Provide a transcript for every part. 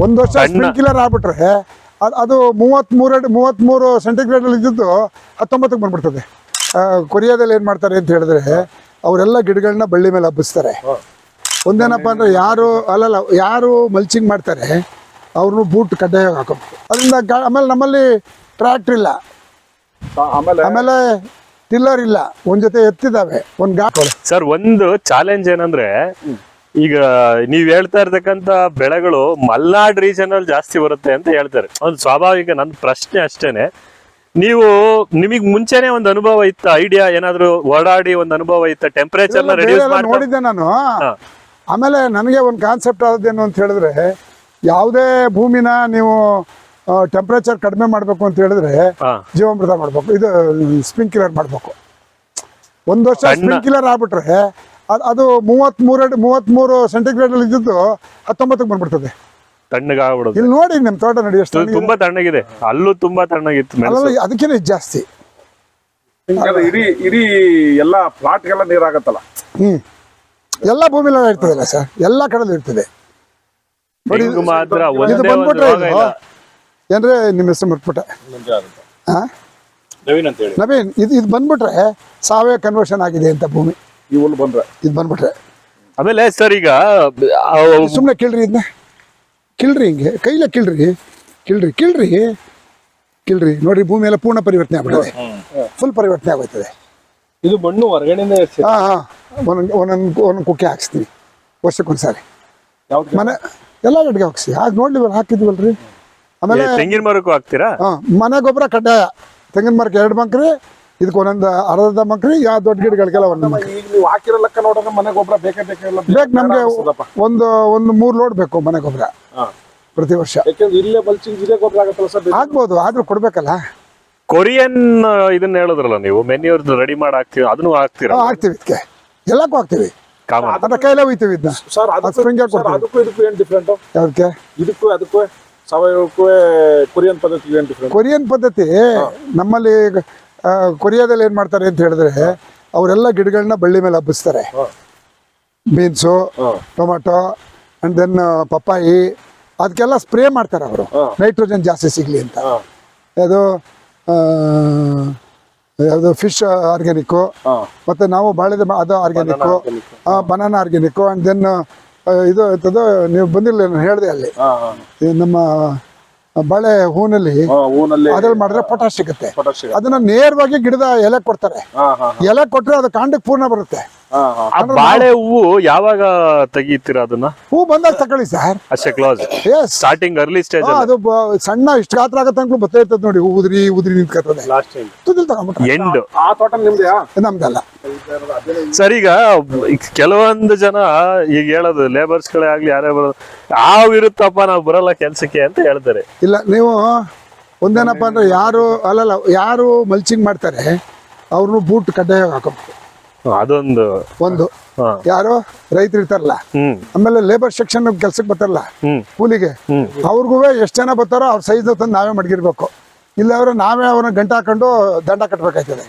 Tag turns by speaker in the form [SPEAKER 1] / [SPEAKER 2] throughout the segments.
[SPEAKER 1] ಒಂದು ವರ್ಷ ಸ್ಪ್ರಿಂಕ್ಲರ್ ಆಗ್ಬಿಟ್ರೆ ಮೂವತ್ ಅದು ಮೂವತ್ಮೂರು ಮೂವತ್ಮೂರು ಸೆಂಟಿಗ್ರೇಡ್ ಅಲ್ಲಿ ಇದ್ದಿದ್ದು ಹತ್ತೊಂಬತ್ತಕ್ಕೆ ಬಂದ್ಬಿಡ್ತದೆ. ಆ, ಕೊರಿಯಾದಲ್ಲಿ ಏನ್ ಮಾಡ್ತಾರೆ ಅಂತ ಹೇಳಿದ್ರೆ ಅವರೆಲ್ಲ ಗಿಡಗಳನ್ನ ಬಳ್ಳಿ ಮೇಲೆ ಹಬ್ಬಿಸ್ತಾರೆ. ಒಂದೇನಪ್ಪ ಅಂದ್ರೆ ಯಾರು ಅಲ್ಲಲ್ಲ ಯಾರು ಮಲ್ಚಿಂಗ್ ಮಾಡ್ತಾರೆ ಅವ್ರನ್ನು ಬೂಟ್ ಕಡ್ಡಾಯ ಹಾಕೋಬೇಕು. ಅದರಿಂದ ಗಾ- ಆಮೇಲೆ ನಮ್ಮಲ್ಲಿ ಟ್ರ್ಯಾಕ್ಟರ್ ಇಲ್ಲ.
[SPEAKER 2] ಆಮೇಲೆ
[SPEAKER 1] ಆಮೇಲೆ ಟಿಲ್ಲರ್ ಇಲ್ಲ. ಒಂದ್ ಜೊತೆ ಎತ್ತಿದಾವೆ ಒಂದ್ ಗಾಡಿ
[SPEAKER 3] ಸರ್ ಒಂದು ಚಾಲೆಂಜ್ ಏನಂದ್ರೆ ಈಗ ನೀವ್ ಹೇಳ್ತಾ ಇರ್ತಕ್ಕಂತ ಬೆಳೆಗಳು ಮಲ್ನಾಡ್ ರೀಜನ್ ಅಲ್ಲಿ ಜಾಸ್ತಿ ಬರುತ್ತೆ ಅಂತ ಹೇಳ್ತಾರೆ. ಒಂದು ಸ್ವಾಭಾವಿಕ ನನ್ನ ಪ್ರಶ್ನೆ ಅಷ್ಟೇನೆ. ನೀವು ನಿಮಗ್ ಮುಂಚೆನೆ ಒಂದು ಅನುಭವ ಇತ್ತ ಐಡಿಯಾ ಏನಾದ್ರು ಓಡಾಡಿ ಒಂದು ಅನುಭವ ಇತ್ತ ಟೆಂಪರೇಚರ್
[SPEAKER 1] ನೋಡಿದ್ದೆ ನಾನು. ಆಮೇಲೆ ನನಗೆ ಒಂದು ಕಾನ್ಸೆಪ್ಟ್ ಆದದ್ದೇನು ಅಂತ ಹೇಳಿದ್ರೆ ಯಾವುದೇ ಭೂಮಿನ ನೀವು ಟೆಂಪ್ರೇಚರ್ ಕಡಿಮೆ ಮಾಡಬೇಕು ಅಂತ ಹೇಳಿದ್ರೆ. ಜೀವಾಮೃತ ಮಾಡಬೇಕು. ಇದು ಸ್ಪ್ರಿಂಕ್ಲರ್ ಮಾಡಬೇಕು. ಒಂದು ವರ್ಷ ಸ್ಪ್ರಿಂಕ್ಲರ್ ಆಗ್ಬಿಟ್ರೆ ಅದ್- ಅದು ಮೂವತ್ಮೂರು ಮೂವತ್ಮೂರು ಸೆಂಟಿಗ್ರೇಡ್ ಅಲ್ಲಿ ಇದ್ದಿದ್ದು ಹತ್ತೊಂಬತ್ತಕ್ಕೆ ಬಂದ್ಬಿಡ್ತದೆ.
[SPEAKER 3] ತಣ್ಣಗಾಗ್ಬಿಡುತ್ತೆ.
[SPEAKER 1] ಇಲ್ಲಿ ನೋಡಿ ನಿಮ್ ತೋಟ ನೋಡಿ ಎಷ್ಟು
[SPEAKER 3] ತುಂಬಾ ತಣ್ಣಗಿದೆ. ಅಲ್ಲೂ ತುಂಬಾ ತಣ್ಣಗಿತ್ತು ಮೆಣಸು.
[SPEAKER 1] ಅಲ್ಲಲ್ಲ ಅದಕ್ಕಿಂತ ಜಾಸ್ತಿ.
[SPEAKER 2] ಹಿಂಗೆಲ್ಲ ಇಡೀ ಇಡೀ ಎಲ್ಲಾ ಪ್ಲಾಟ್ಗೆಲ್ಲ ನೀರಾಗತ್ತಲ್ಲ.
[SPEAKER 1] ಹ್ಮ್. ಎಲ್ಲ ಭೂಮಿಲಿ ಇರ್ತದಲ್ಲ ಸರ್? ಎಲ್ಲ ಕಡೆಲೂ ಇರ್ತದೆ. ನೋಡಿ
[SPEAKER 3] ತೆಂಗು ಮಾತ್ರ
[SPEAKER 1] ಇದು
[SPEAKER 3] ಒಂದೇ ಒಂದು
[SPEAKER 1] ಬಂದ್ಬಿಟ್ರೆ
[SPEAKER 3] ರೋಗ
[SPEAKER 1] ಇದು.
[SPEAKER 3] ಇಲ್ಲ.
[SPEAKER 1] ಏನ್ರೆ ನಿಮ್ಮ ಹೆಸರು ಮರ್ತ್ಬಿಟ್ಟೆ? ಹಾ?
[SPEAKER 2] ನವೀನ್ ಅಂತ ಹೇಳಿ
[SPEAKER 1] ನವೀನ್ ಇದು ಇದು ಬಂದ್ಬಿಟ್ರೆ ಸಾವಯವ ಕನ್ವರ್ಷನ್ ಆಗಿದೆ ಅಂತ ಭೂಮಿ.
[SPEAKER 2] ಈ ಹುಲ್ಲು ಬಂದ್ರೆ.
[SPEAKER 1] ಇದು ಬಂದ್ಬಿಟ್ರೆ.
[SPEAKER 3] ಆಮೇಲೆ ಸರ್ ಈಗ
[SPEAKER 1] ಸುಮ್ಮನೆ ಕೀಳ್ರಿ ಇದನ್ನ ಕೀಳ್ರಿ ಹಿಂಗೆ. ಕೈಲೇ ಕೀಳ್ರಿ. ಕೀಳ್ರಿ ಕೀಳ್ರಿ. ಕೀಳ್ರಿ. ನೋಡ್ರಿ ಭೂಮಿ ಎಲ್ಲ ಪೂರ್ಣ ಪರಿವರ್ತನೆ ಆಗ್ಬಿಡುತ್ತೆ ಫುಲ್ ಪರಿವರ್ತನೆ ಆಗೋಯ್ತದೆ.
[SPEAKER 2] ಇದು ಮಣ್ಣು ಹೊರಗಡೆಯಿಂದ
[SPEAKER 1] ಹಾ ಹಾ. ಒಂದೊಂದು ಒಂದೊಂದು ಒಂದೊಂದು ಕುಕ್ಕೆ ಹಾಕ್ಸ್ತೀವಿ. ವರ್ಷಕ್ಕೊಂದ್ಸಾರಿ.
[SPEAKER 2] ಯಾವ್ದು
[SPEAKER 1] ಮನೆ ಎಲ್ಲ ಗಡ್ಗೆ ಹಾಕ್ಸಿ. ಆಗ ನೋಡ್ಲಿವಲ್ಲ ಹಾಕಿದ್ವಲ್ರಿ. ಆಮೇಲೆ
[SPEAKER 3] ತೆಂಗಿನ ಮರಕ್ಕೂ ಹಾಕ್ತೀರಾ?
[SPEAKER 1] ಹಾ ಮನೆ ಗೊಬ್ಬರ ಕಡ್ಡಾಯ. ತೆಂಗಿನ ಮರಕ್ಕೆ ಎರಡು ಮಂಕ್ರಿ ಇದಕ್ಕೆ ಒಂದೊಂದು ಅರ್ಧ ಮಕ್ಳಿಗೆ ಯಾವ ದೊಡ್ಡ ಗಿಡಗಳಿಗೆಲ್ಲ ಒಂದು ಮಂಕ್ರಿ
[SPEAKER 2] ಈಗ ನೀವು ಹಾಕಿರೋ ಲೆಕ್ಕ ನೋಡೋಣ ಮನೆ ಗೊಬ್ಬರ ಬೇಕೇ ಬೇಕಿಲ್ಲ
[SPEAKER 1] ಬೇಕು ನಮಗೆ ಒಂದು ಒಂದು ಮೂರು ಲೋಡ್ ಬೇಕು ಮನೆ ಗೊಬ್ಬರ. ಪ್ರತಿ ವರ್ಷ.
[SPEAKER 2] ಯಾಕಂದ್ರೆ ಇಲ್ಲೇ ಬಲ್ಚಿಂಗ್ ಇದೇ ಗೊಬ್ಬರ ಆಗತ್ತಲ್ಲ ಸರ್
[SPEAKER 1] ಆಗ್ಬೋದು ಆದ್ರೂ ಕೊಡ್ಬೇಕಲ್ಲ?
[SPEAKER 3] ಕೊರಿಯನ್ ಇದನ್ನ ಹೇಳಿದ್ರಲ್ಲ ನೀವು ಮೆನ್ಯೂರ್ ರೆಡಿ ಮಾಡಿ ಹಾಕ್ತೀವಿ ಅದನ್ನು ಹಾಕ್ತೀರಾ?
[SPEAKER 1] ಹಾಕ್ತೀವಿ ಇದಕ್ಕೆ. ಎಲ್ಲಕ್ಕೂ ಹಾಕ್ತೀವಿ.
[SPEAKER 3] ಅದನ್ನ
[SPEAKER 1] ಅದ್ರ ಕೈಲೇ ಹೋಯ್ತೀವಿ ಇದನ್ನ.
[SPEAKER 2] ಸರ್
[SPEAKER 1] ಅದು
[SPEAKER 2] ಅದಕ್ಕೂ ಅದಕ್ಕೂ ಇದಕ್ಕೂ ಏನ್ ಡಿಫ್ರೆಂಟ್
[SPEAKER 1] ಯಾವ್ದಕ್ಕೆ?
[SPEAKER 2] ಇದಕ್ಕೂ ಅದಕ್ಕೂ ಸಾವಯವಕ್ಕೂ ಕೊರಿಯನ್ ಪದ್ಧತಿ ಏನ್ ಡಿಫ್ರೆಂಟ್
[SPEAKER 1] ಕೊರಿಯನ್ ಪದ್ಧತಿ ನಮ್ಮಲ್ಲಿ ಕೊರಿಯಾದಲ್ಲಿ ಏನು ಮಾಡ್ತಾರೆ ಅಂತ ಹೇಳಿದ್ರೆ ಅವರೆಲ್ಲ ಗಿಡಗಳನ್ನ ಬಳ್ಳಿ ಮೇಲೆ ಹಬ್ಬಿಸ್ತಾರೆ. ಬೀನ್ಸು ಟೊಮೆಟೊ ಅಂಡ್ ದೆನ್ ಪಪ್ಪಾಯಿ ಅದಕ್ಕೆಲ್ಲ ಸ್ಪ್ರೇ ಮಾಡ್ತಾರೆ ಅವರು. ನೈಟ್ರೋಜನ್ ಜಾಸ್ತಿ ಸಿಗ್ಲಿ ಅಂತ. ಅದು ಯಾವುದು ಫಿಶ್ ಆರ್ಗ್ಯಾನಿಕ್ಕು ಮತ್ತು ನಾವು ಬಾಳೆದ ಅದು organic banana organic and then ಇದು ಎಂಥದ್ದು ನೀವು ಬಂದಿರಲಿಲ್ಲ ನಾನು ಹೇಳಿದೆ ಅಲ್ಲಿ. ನಮ್ಮ ಬಾಳೆ ಹೂನಲ್ಲಿ ಅದ್ರಲ್ಲಿ ಮಾಡಿದ್ರೆ ಪೊಟಾಶ್ ಸಿಗುತ್ತೆ. ಅದನ್ನ ನೇರವಾಗಿ ಗಿಡದ ಎಲೆ ಕೊಡ್ತಾರೆ. ಎಲೆ ಕೊಟ್ರೆ ಅದು ಕಾಂಡಕ್ಕೆ ಪೂರ್ಣ ಬರುತ್ತೆ.
[SPEAKER 3] ಆ ಬಾಳೆ ಹೂವು ಯಾವಾಗ ತೆಗಿತೀರಾ ಅದನ್ನ?
[SPEAKER 1] ಹೂ ಬಂದಾಗ ತಗೊಳ್ಳಿ ಸರ್.
[SPEAKER 3] ಅಷ್ಟೇ close.
[SPEAKER 1] Yes
[SPEAKER 3] starting early stage
[SPEAKER 1] ಅದು ಸಣ್ಣ ಇಷ್ಟು ಗಾತ್ರ ಆಗತ್ತೆ ತನಕ ಬತ್ತಾ ಇರ್ತದೆ ನೋಡಿ ಹೂ ಉದ್ರಿ ಉದ್ರಿ ನಿಂತ್ಕೊತದೆ
[SPEAKER 2] ಲಾಸ್ಟ್ ಟೈಮ್
[SPEAKER 1] ತುದಿಲ್
[SPEAKER 3] ಎಂಡ್
[SPEAKER 2] ಆ ತೋಟ
[SPEAKER 1] ನಮ್ದಲ್ಲ.
[SPEAKER 3] ಸರ್ ಈಗ ಈಗ ಕೆಲವೊಂದು ಜನ ಈಗ ಹೇಳೋದು ಲೇಬರ್ಸ್ ಗಳೇ ಆಗ್ಲಿ ಯಾರೇ ಬರೋದು ಯಾವ ಇರುತ್ತಪ್ಪ ನಾವು ಬರಲ್ಲ ಕೆಲ್ಸಕ್ಕೆ ಅಂತ ಹೇಳ್ತಾರೆ.
[SPEAKER 1] ಇಲ್ಲ ನೀವು ಒಂದೇನಪ್ಪ ಅಂದ್ರೆ ಯಾರು ಅಲ್ಲಲ್ಲ ಯಾರು ಮಲ್ಚಿಂಗ್ ಮಾಡ್ತಾರೆ ಅವ್ರನ್ನು ಬೂಟ್ ಕಡ್ಡಾಯವಾಗಿ ಹಾಕೋಬೇಕು.
[SPEAKER 3] ಅದೊಂದು
[SPEAKER 1] ಒಂದು. ಯಾರು ರೈತರು ಇರ್ತಾರಲ್ಲ ಆಮೇಲೆ ಲೇಬರ್ ಸೆಕ್ಷನ್ ಕೆಲ್ಸಕ್ಕೆ ಬರ್ತಾರಲ್ಲ ಕೂಲಿಗೆ. ಅವ್ರಿಗೂ ಎಷ್ಟು ಜನ ಬರ್ತಾರೋ ಅವ್ರ ಸೈಜ್ ತಂದು ನಾವೇ ಮಡಗಿರ್ಬೇಕು. ಇಲ್ಲ ಅವ್ರೆ ನಾವೇ ಅವ್ರನ್ನ ಗಂಟ ಹಾಕೊಂಡು ದಂಡ ಕಟ್ಬೇಕಾಯ್ತದೆ.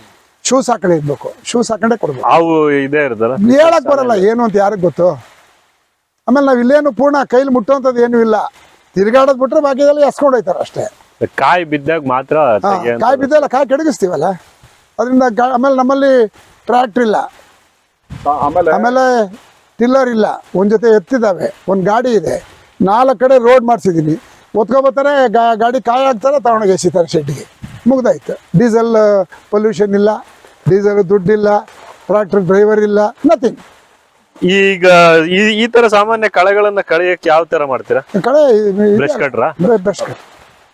[SPEAKER 1] ಶೂಸ್ ಹಾಕೊಂಡೆ ಇರ್ಬೇಕು. ಶೂಸ್ ಹಾಕೊಂಡೇ ಕೊಡ್ಬೇಕು.
[SPEAKER 3] ಅವು ಇದೇ ಇರ್ತಲ್ಲ
[SPEAKER 1] ಹೇಳಕ್ ಬರಲ್ಲ ಏನು ಅಂತ ಯಾರಿಗ್ ಗೊತ್ತು? ಆಮೇಲೆ ನಾವ್ ಇಲ್ಲೇನು ಪೂರ್ಣ ಕೈಲಿ ಮುಟ್ಟುವಂಥದ್ದು ಏನು ಇಲ್ಲ. ತಿರ್ಗಾಡೋದ್ ಬಿಟ್ರೆ ಬಾಕಿದೆಲ್ಲ ಎಸ್ಕೊಂಡು ಹೋಯ್ತಾರ ಅಷ್ಟೇ.
[SPEAKER 3] ಕಾಯಿ ಬಿದ್ದಾಗ ಮಾತ್ರ
[SPEAKER 1] ಕಾಯಿ ಬಿದ್ದಲ್ಲ ಕಾಯಿ ಕೆಡಗಿಸ್ತೀವಲ್ಲ? ಅದರಿಂದ ಆಮೇಲೆ ನಮ್ಮಲ್ಲಿ ಟ್ರ್ಯಾಕ್ಟರ್ ಇಲ್ಲ.
[SPEAKER 2] ಆಮೇಲೆ?
[SPEAKER 1] ಆಮೇಲೆ ಟಿಲ್ಲರ್ ಇಲ್ಲ. ಒಂದು ಜೊತೆ ಎತ್ತಿದ್ದಾವೆ. ಒಂದು ಗಾಡಿ ಇದೆ. ನಾಲ್ಕು ಕಡೆ ರೋಡ್ ಮಾಡಿಸಿದ್ದೀನಿ ಒತ್ಕೊಬತ್ತಾರೆ ಗಾ- ಗಾಡಿ ಕಾಯಿ ಹಾಕ್ತಾರೆ ತಗೊಂಡೋಗಿ ಎಸಿತಾರೆ ಶೆಡ್ಡಿಗೆ. ಮುಗ್ದಾಯ್ತು. ಡೀಸೆಲ್ ಪೊಲ್ಯೂಷನ್ ಇಲ್ಲ. ಡೀಸೆಲ್ ದುಡ್ಡಿಲ್ಲ ಟ್ರ್ಯಾಕ್ಟರ್ ಡ್ರೈವರ್ ಇಲ್ಲ. ನಥಿಂಗ್
[SPEAKER 3] ಈಗ ಈ ಈ ತರ ಸಾಮಾನ್ಯ ಕಳೆಗಳನ್ನ ಕಳೆಯಕ್ಕೆ ಯಾವ ತರ ಮಾಡ್ತೀರಾ?
[SPEAKER 1] ಕಳೆ
[SPEAKER 3] ಬ್ರಷ್ ಕಟ್ರಾ
[SPEAKER 1] ಬ್ರಷ್ ಕಟ್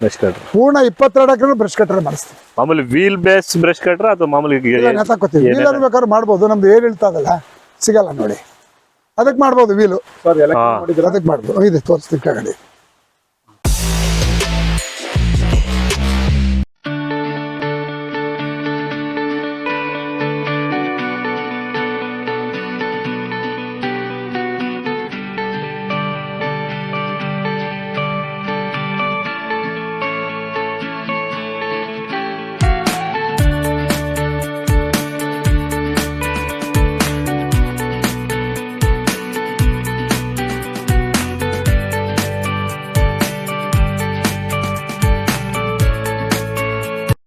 [SPEAKER 3] ಬ್ರಷ್ ಕಟ್ರ್
[SPEAKER 1] ಪೂರ್ಣ ಇಪ್ಪತ್ತೆರಡು ಎಕರೆ ಬ್ರಷ್ ಕಟ್ಟರ್ ಮಾಡಿಸ್ತೀವಿ.
[SPEAKER 3] ಮಾಮೂಲಿ ವೀಲ್ ಬೇಸ್ ಬ್ರಷ್ ಕಟ್ರ ಅಥವಾ ಮಾಮೂಲಿ
[SPEAKER 1] ಇಲ್ಲ ವೀಲ್ ಬೇಕಾದ್ರೆ ಮಾಡ್ಬೋದು. ನಮ್ದು ಏರ್ ಇಳ್ತದಲ್ಲ ಸಿಗಲ್ಲ ನೋಡಿ. ಅದಕ್ಕೆ ಮಾಡ್ಬೋದು ವೀಲು ಅದಕ್ಕೆ ಮಾಡ್ಬೋದು. ಇದೆ ತೋರಿಸ್ತೀವಿ ಕೆಳಗಡೆ.